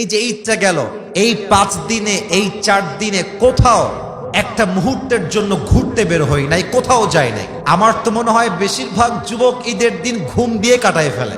এই যে ঈদটা গেল, এই পাঁচ দিনে, এই চার দিনে কোথাও একটা মুহূর্তের জন্য ঘুরতে বের হই নাই, কোথাও যাই নাই। আমার তো মনে হয় বেশিরভাগ যুবক ঈদের দিন ঘুম দিয়ে কাটায় ফেলে।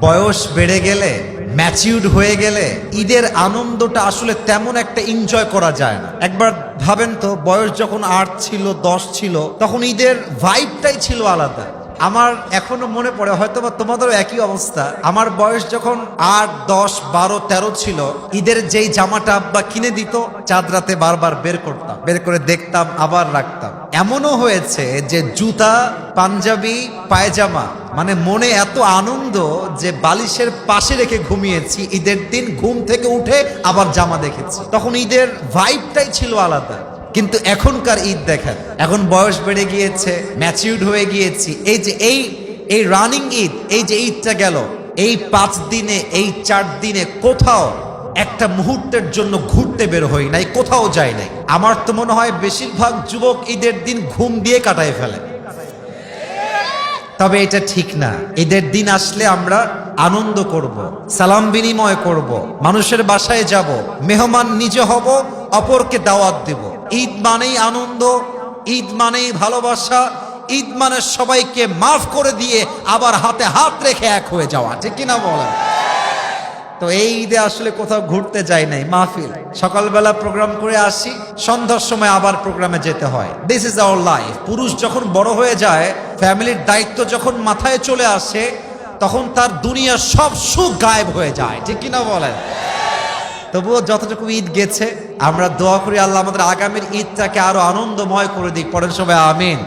বয়স বেড়ে গেলে ম্যাচিউড হয়ে গেলে ঈদের আনন্দটা আসলে তেমন একটা এনজয় করা যায় না। একবার ভাবেন তো, বয়স যখন আট ছিল, দশ ছিল, তখন ঈদের ভাইবটাই ছিল আলাদা। আমার এখনও মনে পড়ে হয়তো বা তোমাদেরও একই অবস্থা। আমার বয়স যখন আট, দশ, বারো, তেরো ছিল, ঈদের যেই জামাটা আব্বা কিনে দিত চাঁদ রাতে বারবার বের করতাম, বের করে দেখতাম, আবার রাখতাম। এমনও হয়েছে যে জুতা, পাঞ্জাবি, পায়জামা মানে মনে এত আনন্দ যে বালিশের পাশে রেখে ঘুমিয়েছি, ঈদের দিন ঘুম থেকে উঠে আবার জামা দেখেছি। তখন ঈদের ভাইবটাই ছিল আলাদা। কিন্তু এখনকার ঈদ দেখেন। এখন বয়স বেড়ে গিয়েছে ম্যাচিউড হয়ে গিয়েছি। এই যে এই এই রানিং ঈদ, এই যে ঈদটা গেল, এই পাঁচ দিনে, এই চার দিনে কোথাও একটা মুহূর্তের জন্য ঘুরতে বের হই নাই, কোথাও যাই নাই। আমার তো মনে হয় বেশিরভাগ যুবক ঈদের দিন ঘুম দিয়ে কাটায় ফেলে। তবে এটা ঠিক না। ঈদের দিন আসলে আমরা আনন্দ করব, সালাম বিনিময় করব, মানুষের বাসায় যাব, মেহমান নিজে হব, অপরকে দাওয়াত দেব। ঈদ মানেই আনন্দ, ঈদ মানেই ভালোবাসা, ঈদ মানে সবাইকে মাফ করে দিয়ে আবার হাতে হাত রেখে এক হয়ে যাওয়া, ঠিক কিনা বলেন? তো এই ঈদে আসলে কোথাও ঘুরতে যাই নাই, মাহফিল। সকালবেলা প্রোগ্রাম করে আসি, সন্ধ্যার সময় আবার প্রোগ্রামে যেতে হয়। দিস ইজ আওয়ার লাইফ পুরুষ যখন বড় হয়ে যায় ফ্যামিলির দায়িত্ব যখন মাথায় চলে আসে, তখন তার দুনিয়ার সব সুখ গায়েব হয়ে যায়, ঠিক কিনা বলেন? তবুও যতটুকু ঈদ গেছে, আমরা দোয়া করি আল্লাহ আমাদের আগামীর ঈদটাকে আরও আনন্দময় করে দিক। পরের সবাই, আমিন।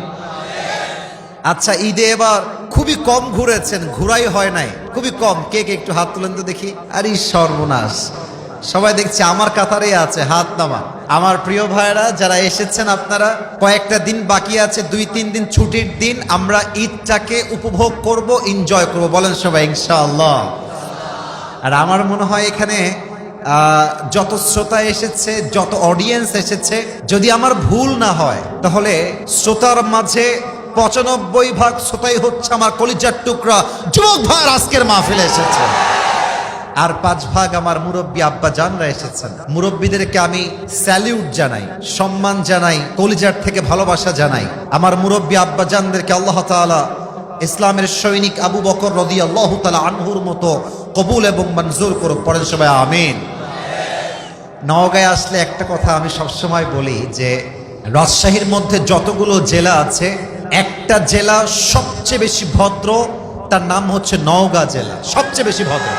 আচ্ছা ঈদে এবার খুবই কম ঘুরেছেন, ঘুরাই হয় নাই। খুবই কম। কে কে একটু হাত তুলেন তো দেখি। আর আরে সর্বনাশ। সবাই দেখছি আমার কাতারেই আছে, হাত নামা। আমার প্রিয় ভাইরা যারা এসেছেন আপনারা, কয়েকটা দিন বাকি আছে, দুই, তিন দিন ছুটির দিন, আমরা ঈদটাকে উপভোগ করব এনজয় করব। বলেন সবাই, ইনশাআল্লাহ। আর আমার মনে হয় এখানে যত শ্রোতা এসেছে, যত অডিয়েন্স এসেছে, যদি আমার ভুল না হয়, তাহলে শ্রোতার মাঝে পঁচানব্বই ভাগ শ্রোতাই হচ্ছে আমার কলিজার টুকরা। যুবক ভাইয়ের আজকের মাহফিলে এসেছে। আর পাঁচ ভাগ আমার মুরব্বী আব্বা জানরা এসেছেন। মুরব্বীদেরকে আমি স্যালিউট জানাই, সম্মান জানাই, কলিজার থেকে ভালোবাসা জানাই। আমার মুরব্বী আব্বা জানদেরকে আল্লাহ তাআলা ইসলামের সৈনিক আবু বকর রদি আল্লাহ তালা আনহুর মতো কবুল এবং মঞ্জুর করুক। পড়েন সবাই, আমিন। নওগাঁয় আসলে একটা কথা আমি সবসময় বলি যে, রাজশাহীর মধ্যে যতগুলো জেলা আছে, একটা জেলা সবচেয়ে বেশি ভদ্র, তার নাম হচ্ছে নওগাঁ জেলা, সবচেয়ে বেশি ভদ্র।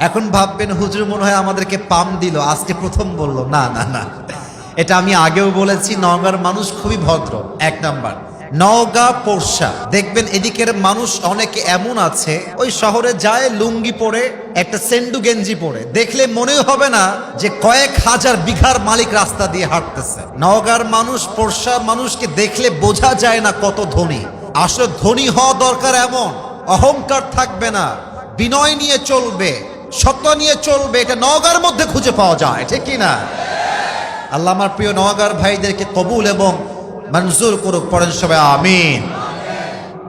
এখন ভাববেন, হুজুর মনে হয় আমাদেরকে পাম দিল, আজকে প্রথম বলল, না না না। এটা আমি আগেও বলেছি, নওগাঁর মানুষ খুবই ভদ্র, এক নাম্বার। নওগাঁ, পোরশা। দেখবেন এদিকের মানুষ অনেকে এমন আছে, ওই শহরে যায় লুঙ্গি পরে, একটা সেন্ডু গেঞ্জি পরে। দেখলে মনেও হবে না যে কয়েক হাজার বিঘার মালিক রাস্তা দিয়ে হাঁটতেছে। নওগাঁর মানুষ, পোরশার মানুষকে দেখলে বোঝা যায় না কত ধনী। আসলে ধনী হওয়া দরকার এমন। অহংকার থাকবে না। বিনয় নিয়ে চলবে সত্য নিয়ে চলবে, এটা নওগাঁর মধ্যে খুঁজে পাওয়া যায়, ঠিক কি না আল্লাহ আমার প্রিয় নওগাঁর ভাইদেরকে কবুল এবং মঞ্জুর করুক পড়েন সবাই আমিন।